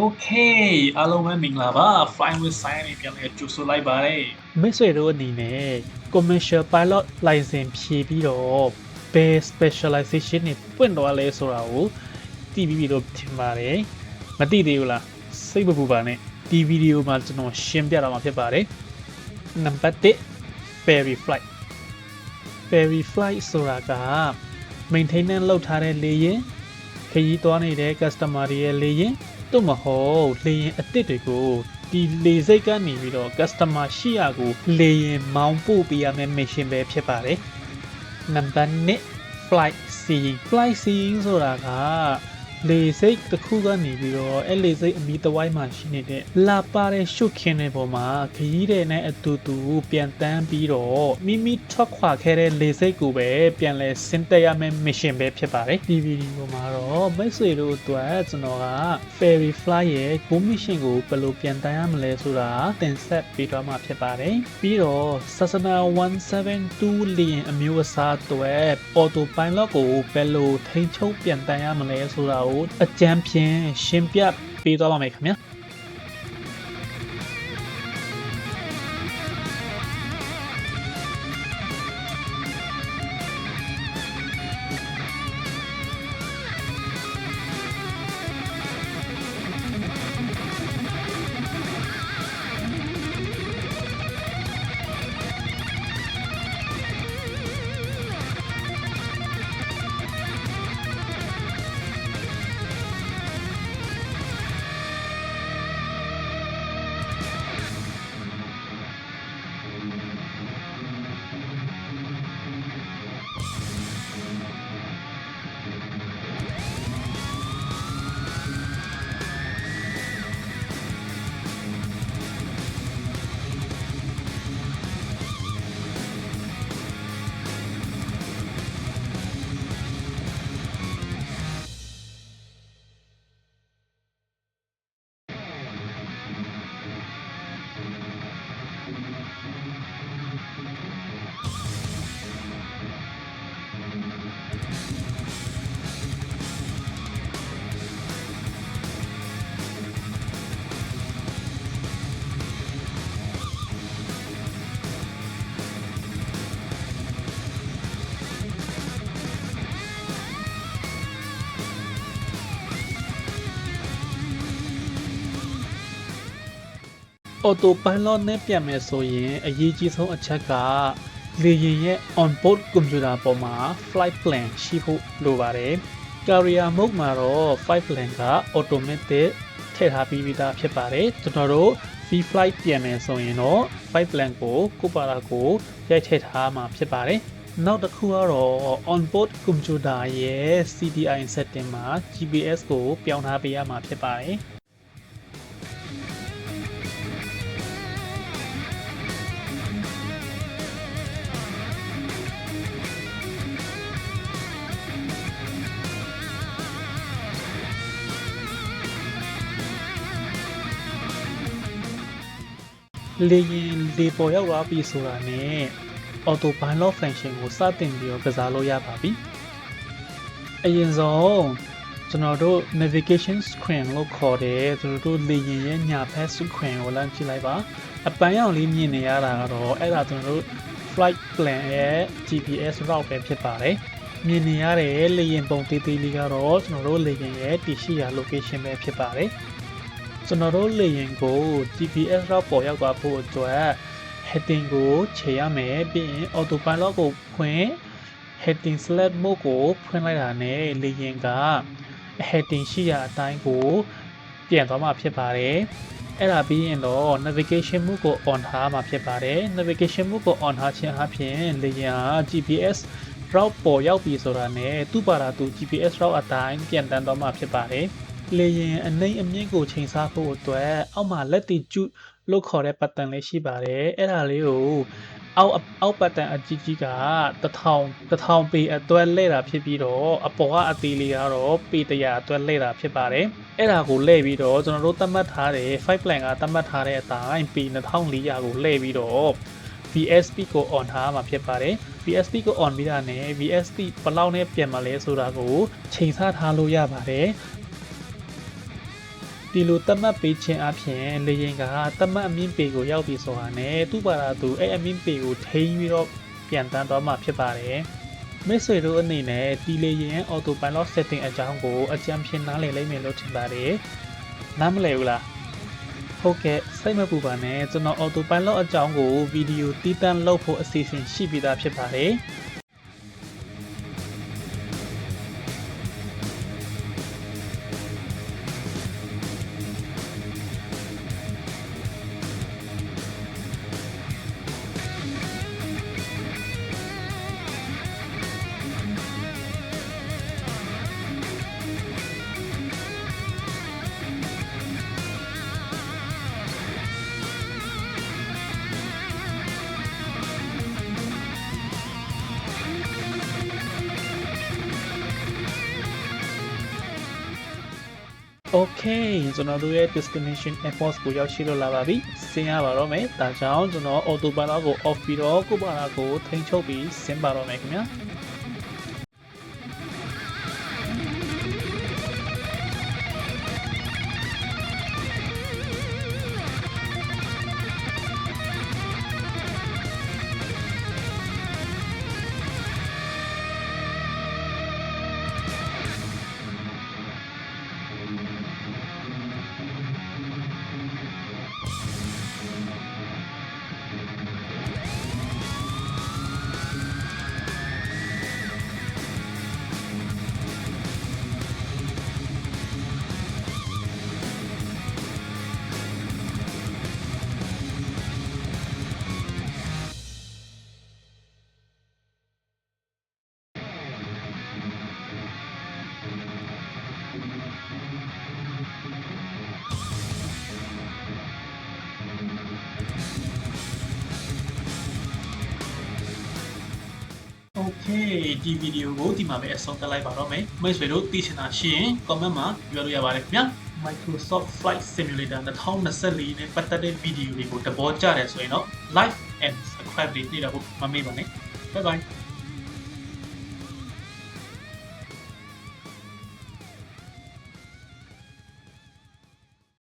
Okay အားလုံးပဲမင်္ဂလာပါ Flying with Science နဲ့ပြန်လည်ကြိုဆိုလိုက်ပါတယ်မိတ်ဆွေတို့အနေနဲ့ commercial pilot license ဖြည့်ပြီးတော့ဘယ် specialization တွေပွင့်သွားလဲဆိုတာကိုသိပြီးပြီလို့ထင်ပါတယ်မသိသေးဘူးလားစိတ်မပူပါနဲ့ဒီဗီဒီယိုမှာကျွန်တော်ရှင်းပြတာမှာဖြစ်ပါတယ်နံပါတ်1 ferry flight ferry flight ဆိုတာက maintenance လုပ်ထားတဲ့လေယာဉ်ခရီးသွားနေတဲ့ customer တွေရဲ့လေယာဉ် တို့မဟုတ်လေယာဉ်အစ်စ်တွေကိုဒီလေစိတ်ကနေပြီးတော့ customer ရှိရကိုလေယာဉ်မောင်းပို့ပေးရမယ့် mission ပဲဖြစ်ပါတယ်နံပါတ်2 flight seeing flight seeing ဆိုတာက လေစိတ်တစ်ခုကနေပြီးတော့အဲ့လေစိတ်အမီတဝိုင်းမှာရှိနေတဲ့လာပါတဲ့ရှုခင်းတွေပေါ်မှာခရီးတဲ့နဲ့အတူတူပြန်တန်းပြီးတော့မိမိထွက်ခွာခဲ့တဲ့လေစိတ်ကိုပဲပြန်လဲဆင်းသက်ရမယ့် mission ပဲဖြစ်ပါတယ်ဒီဗီဒီယိုမှာတော့မိတ်ဆွေတို့အတွက်ကျွန်တော်က ferry fly ရဲ့ go mission ကိုဘယ်လိုပြန်တန်းရမလဲဆိုတာတင်ဆက်ပေးသွားမှာဖြစ်ပါတယ်ပြီးတော့ Cessna 172လေယာဉ်အမျိုးအစားအတွက် auto pilot ကိုဘယ်လိုထိန်းချုပ်ပြန်တန်းရမလဲဆိုတာကိုအကြမ်းဖြင့်ရှင်းပြပေးသွားပါမယ်ခင်ဗျာ auto pilot နဲ့ပြန်မယ်ဆိုရင်အရေးကြီးဆုံးအချက်ကလေယာဉ်ရဲ့ on board computer ပေါ်မှာ flight plan ရှိဖို့လိုပါတယ်။ carrier mode မှာတော့ flight plan က automatic ထည့်ထားပြီးပြီးသားဖြစ်ပါတယ်။ကျွန်တော်တို့ V flight ပြန်မယ်ဆိုရင်တော့ flight plan ကိုကိုပါရာကိုရိုက်ထည့်ထားမှာဖြစ်ပါတယ်။နောက်တစ်ခုကတော့ on board computer ရဲ့ CDI setting မှာ GPS ကိုပြောင်းထားပေးရမှာဖြစ်ပါတယ်။ လေရင်လေပေါ်ရောက်သွားပြီဆိုတာနဲ့ auto pilot function ကိုစတင်ပြီးတော့ကစားလို့ရပါပြီ။အရင်ဆုံးကျွန်တော်တို့ navigation screen လို့ခေါ်တယ်ကျွန်တော်တို့လေရင်ရဲ့ညာဘက် screen ကိုလမ်းကြည့်လိုက်ပါ။အပန်းရောင်လေးမြင်နေရတာကတော့အဲ့ဒါကျွန်တော်တို့ flight plan ရဲ့ GPS route ပဲဖြစ်ပါတယ်။မြင်နေရတဲ့လေရင်ပုံသေးသေးလေးကတော့ကျွန်တော်တို့လေရင်ရဲ့တည်ရှိရာ location ပဲဖြစ်ပါတယ်။ ကျွန်တော်တို့လေရင်ကို GPS ရောက်ပေါ်ရောက်သွားဖို့အတွက် heading ကိုခြေရမယ်ပြီးရင် auto pilot ကိုဖွင့် heading select mode ကိုဖွင့်လိုက်တာနဲ့လေရင်က heading ရှိရာအတိုင်းကိုပြန်သွားမှာဖြစ်ပါတယ်အဲ့ဒါပြီးရင်တော့ navigation mode ကို on ထားမှာဖြစ်ပါတယ် navigation mode ကို on ထားခြင်းအပြင်လေရင်က GPS route ပေါ်ရောက်ပြီဆိုတာနဲ့သူ့ပါတာသူ GPS route အတိုင်းပြန်တန်းသွားမှာဖြစ်ပါတယ် လေရင်အနှိမ့်အမြင့်ကိုချိန်ဆဖို့အတွက်အောက်မှာလက်တီကျုလို့ခေါ်တဲ့ပတ်တန်လေးရှိပါတယ်အဲ့ဒါလေးကိုအောက်အောက်ပတ်တန်အကြီးကြီးက1000 1000ပေအတွက်လဲတာဖြစ်ပြီးတော့အပေါ်ကအသေးလေးကတော့ပေ100အတွက်လဲတာဖြစ်ပါတယ်အဲ့ဒါကိုလဲပြီးတော့ကျွန်တော်တို့သတ်မှတ်ထားတဲ့5 plan ကသတ်မှတ်ထားတဲ့အတိုင်းပေ2400ကိုလဲပြီးတော့ VSP ကို on ထားမှာဖြစ်ပါတယ် VSP ကို on ပြီးတာနဲ့ VSP ဘယ်လောက်နဲ့ပြန်မလဲဆိုတာကိုချိန်ဆထားလို့ရပါတယ် ဒီလိုတတ်မှတ်ပေးခြင်းအပြင်လေရင်ကတတ်မှတ်အမြင့်ပေကိုရောက်ပြီဆိုတာနဲ့သူ့ဘာသာသူအဲ့အမြင့်ပေကိုထိန်းပြီးတော့ပြန်တန်းသွားမှာဖြစ်ပါတယ်မိတ်ဆွေတို့အနေနဲ့ဒီလေရင် autopilot setting အကြောင်းကိုအကြံဖြင့်နားလည်လိမ့်မယ်လို့ထင်ပါတယ်နားမလည်ဘူးလားဟုတ်ကဲ့စိတ်မပူပါနဲ့ကျွန်တော် autopilot အကြောင်းကိုဗီဒီယိုတည်တံ့လုပ်ဖို့အစီအစဉ်ရှိပြီးသားဖြစ်ပါတယ် Okay ကျွန်တော်တို့ရဲ့ destination efforts ကိုရောက်ရှိလို့လာပါပြီဆင်းရပါတော့မယ်ဒါကြောင့်ကျွန်တော် auto pilot ကို off ပြီးတော့ကိုယ့်ဘာသာကိုထိန်းချုပ်ပြီးဆင်းပါတော့မယ်ခင်ဗျာ โอเคဒီဗီဒီယိုကိုဒီမှာပဲအဆုံးသတ်လိုက်ပါတော့မယ်မိတ်ဆွေတို့သိချင်တာရှိရင် comment မှာပြောလို့ရပါတယ်ခင်ဗျာ Microsoft Flight Simulator 2024နဲ့ပတ်သက်တဲ့ဗီဒီယိုတွေကိုတဘောကြတယ်ဆိုရင်တော့ like and subscribe လေးနှိပ်တော့ဖို့မမေ့ပါနဲ့ bye bye